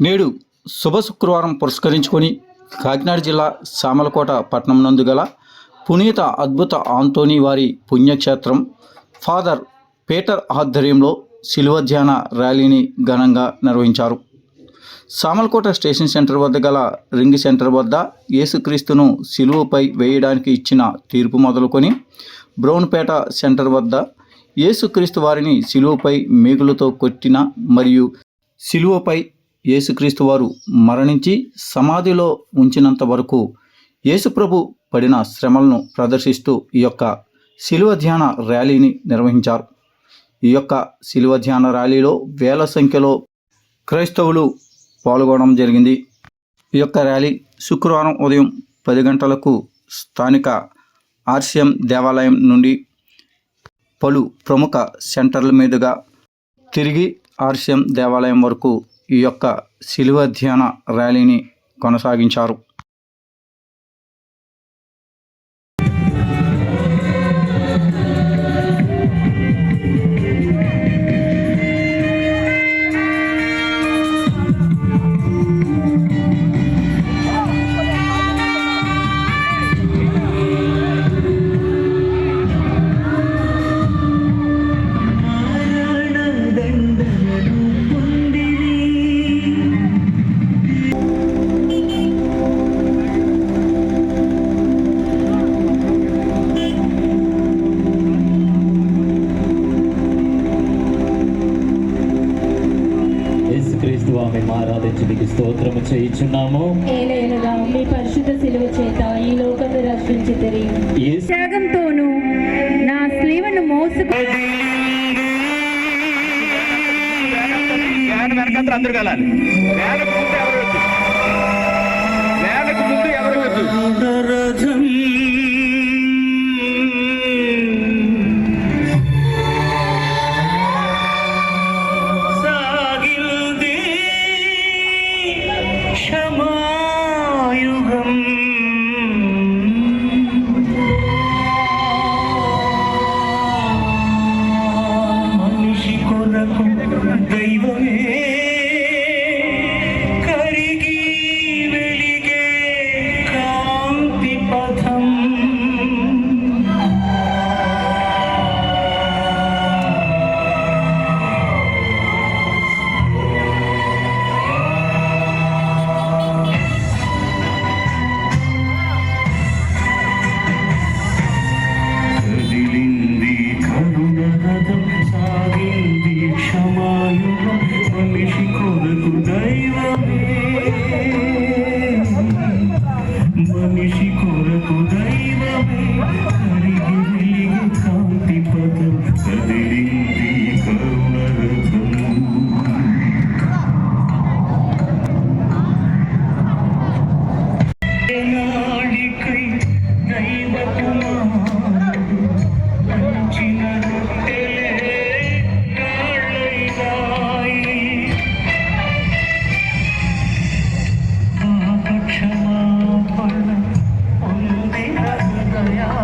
నేడు శుభ శుక్రవారం పురస్కరించుకొని కాకినాడ జిల్లా సామలకోట పట్టణం నందు గల పునీత అద్భుత ఆంతోని వారి పుణ్యక్షేత్రం ఫాదర్ పీటర్ ఆధ్వర్యంలో శిలువ ధ్యాన ర్యాలీని ఘనంగా నిర్వహించారు. సామలకోట స్టేషన్ సెంటర్ వద్ద గల రింగ్ సెంటర్ వద్ద యేసుక్రీస్తును శిలువపై వేయడానికి ఇచ్చిన తీర్పు మొదలుకొని బ్రౌన్పేట సెంటర్ వద్ద యేసుక్రీస్తు వారిని శిలువపై మేకులతో కొట్టిన మరియు శిలువపై యేసుక్రీస్తు వారు మరణించి సమాధిలో ఉంచినంత వరకు యేసుప్రభు పడిన శ్రమలను ప్రదర్శిస్తూ ఈ యొక్క శిలువ ధ్యాన ర్యాలీని నిర్వహించారు. ఈ యొక్క శిలువ ధ్యాన ర్యాలీలో వేల సంఖ్యలో క్రైస్తవులు పాల్గొనడం జరిగింది. ఈ యొక్క ర్యాలీ శుక్రవారం ఉదయం పది గంటలకు స్థానిక ఆర్సిఎం దేవాలయం నుండి పలు ప్రముఖ సెంటర్ల మీదుగా తిరిగి ఆర్సిఎం దేవాలయం వరకు ఈ యొక్క శిలువ ధ్యాన ర్యాలీని కొనసాగించారు. మీకు స్తోత్రము చేయించున్నాము. ఏలైనగా మీ పరిశుద్ధ శిలువ చేత ఈ లోకము రక్షించితిరి త్యాగంతోను నా స్లీవను మోసుకు అందరు కలాలి.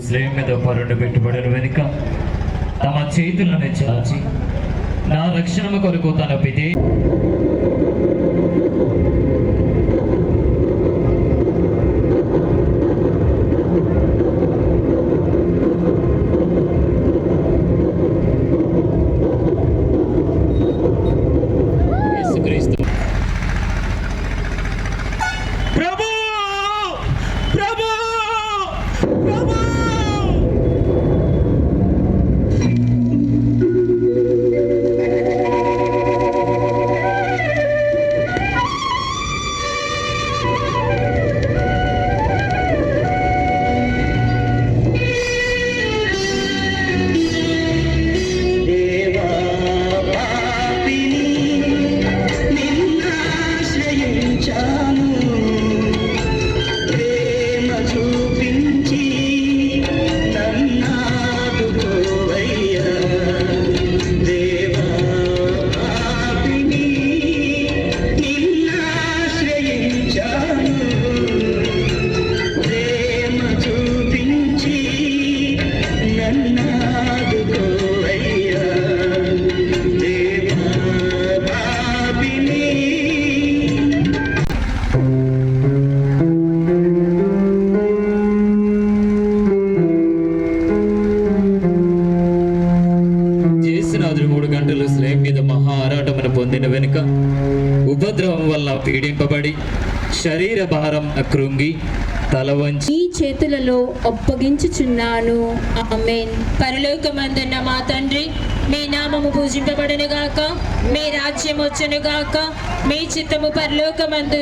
స్లేవ్ మీద పరుండు పెట్టుబడిన వెనుక తమ చేతులను చాచి నా రక్షణ కొరకు తన పిదే పీడింపబడి శరీర భారం కృంగి తల వంచి చేతులలో అప్పగించుచున్నాను. ఆమెన్. పరలోకమందున్న మా తండ్రి మీ నామము పూజింపబడును గాక మీ రాజ్యం వచ్చును గాక మీ చిత్తము పరలోకమందు